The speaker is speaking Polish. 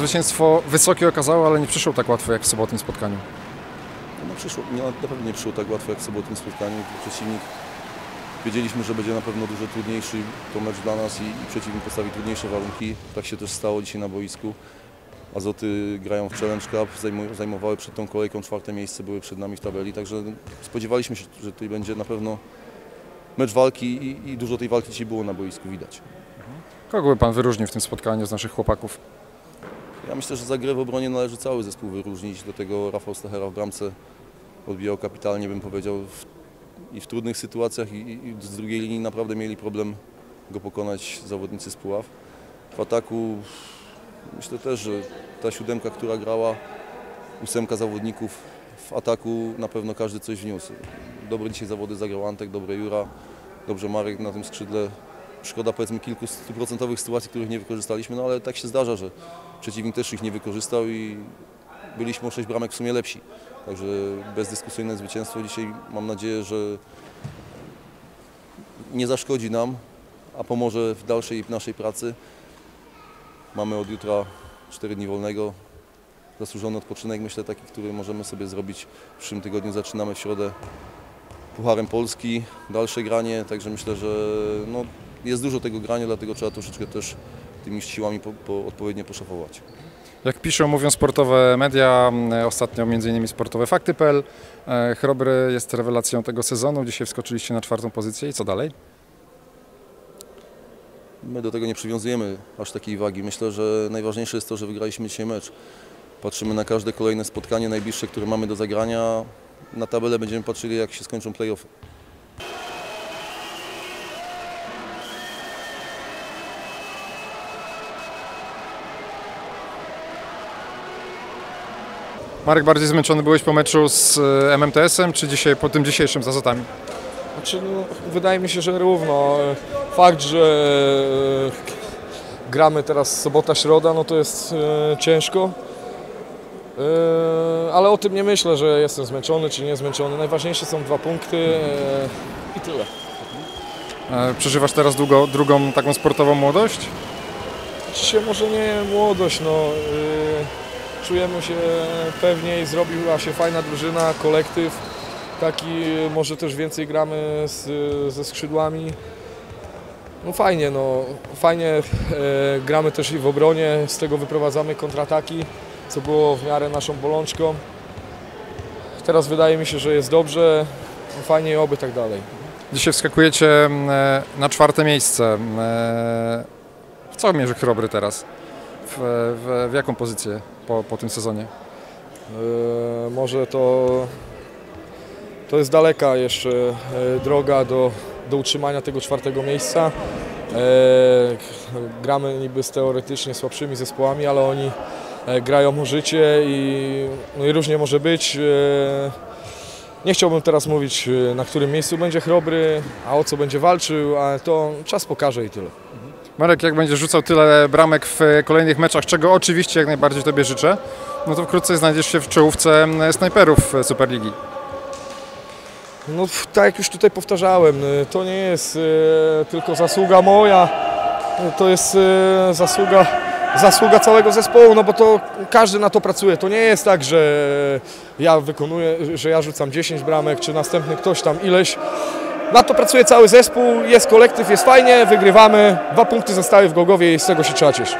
zwycięstwo wysokie okazało, ale nie przyszło tak łatwo jak w sobotnim spotkaniu. No przyszło, nie, na pewno nie przyszło tak łatwo jak w sobotnim spotkaniu. Przeciwnik wiedzieliśmy, że będzie na pewno dużo trudniejszy to mecz dla nas i, i przeciwnik postawi trudniejsze warunki. Tak się też stało dzisiaj na boisku. Azoty grają w Challenge Cup, zajmowały przed tą kolejką czwarte miejsce, były przed nami w tabeli, także spodziewaliśmy się, że tutaj będzie na pewno mecz walki i, i dużo tej walki dzisiaj było na boisku widać. Kogo by Pan wyróżnił w tym spotkaniu z naszych chłopaków? Ja myślę, że za grę w obronie należy cały zespół wyróżnić. Do tego Rafał Stachera w bramce odbijał kapitalnie, bym powiedział, w, i w trudnych sytuacjach, i, i z drugiej linii naprawdę mieli problem go pokonać zawodnicy z Puław. W ataku myślę też, że ta siódemka, która grała, ósemka zawodników w ataku na pewno każdy coś wniósł. Dobre dzisiaj zawody zagrał Antek, dobre Jura, dobrze Marek na tym skrzydle. Szkoda powiedzmy kilku stuprocentowych sytuacji, których nie wykorzystaliśmy, no ale tak się zdarza, że przeciwnik też ich nie wykorzystał i byliśmy o 6 bramek w sumie lepsi. Także bezdyskusyjne zwycięstwo dzisiaj mam nadzieję, że nie zaszkodzi nam, a pomoże w dalszej naszej pracy. Mamy od jutra 4 dni wolnego. Zasłużony odpoczynek, myślę, taki, który możemy sobie zrobić w przyszłym tygodniu. Zaczynamy w środę Pucharem Polski, dalsze granie, także myślę, że no, jest dużo tego grania, dlatego trzeba troszeczkę też tymi siłami po, po, odpowiednio poszafować. Jak piszą, mówią sportowe media, ostatnio m.in. sportowe fakty.pl, e, Chrobry jest rewelacją tego sezonu. Dzisiaj wskoczyliście na czwartą pozycję i co dalej? My do tego nie przywiązujemy aż takiej wagi. Myślę, że najważniejsze jest to, że wygraliśmy dzisiaj mecz. Patrzymy na każde kolejne spotkanie najbliższe, które mamy do zagrania. Na tabelę będziemy patrzyli, jak się skończą play-offy. Marek, bardziej zmęczony byłeś po meczu z e, MMTS-em, czy dzisiaj po tym dzisiejszym z Azotami? Znaczy, no, wydaje mi się, że równo. Fakt, że e, gramy teraz sobota, środa, no to jest e, ciężko. E, ale o tym nie myślę, że jestem zmęczony czy nie zmęczony. Najważniejsze są dwa punkty e, i tyle. E, Przeżywasz teraz długo, drugą taką sportową młodość? Dzisiaj może nie młodość, no. Czujemy się pewniej, zrobiła się fajna drużyna, kolektyw. Taki może też więcej gramy z, ze skrzydłami. No fajnie, no fajnie e, gramy też i w obronie, z tego wyprowadzamy kontrataki, co było w miarę naszą bolączką. Teraz wydaje mi się, że jest dobrze, no, fajnie oby tak dalej. Dzisiaj wskakujecie m, e, na czwarte miejsce. M, e, W co mierzy Chrobry teraz? W, w, w jaką pozycję po, po tym sezonie? E, Może to, to jest daleka jeszcze e, droga do, do utrzymania tego czwartego miejsca. E, Gramy niby z teoretycznie słabszymi zespołami, ale oni grają o życie i, no i różnie może być. Nie chciałbym teraz mówić, na którym miejscu będzie Chrobry, a o co będzie walczył, ale to czas pokaże i tyle. Marek, jak będziesz rzucał tyle bramek w kolejnych meczach, czego oczywiście jak najbardziej Tobie życzę, no to wkrótce znajdziesz się w czołówce m, snajperów Superligi. No, tak jak już tutaj powtarzałem, y, to nie jest tylko zasługa moja, to jest zasługa, zasługa całego zespołu, no bo to każdy na to pracuje. To nie jest tak, że ja wykonuję, że ja rzucam 10 bramek, czy następny ktoś tam ileś. Na to pracuje cały zespół, jest kolektyw, jest fajnie, wygrywamy. Dwa punkty zostały w Gogowie i z tego się trzeba cieszyć.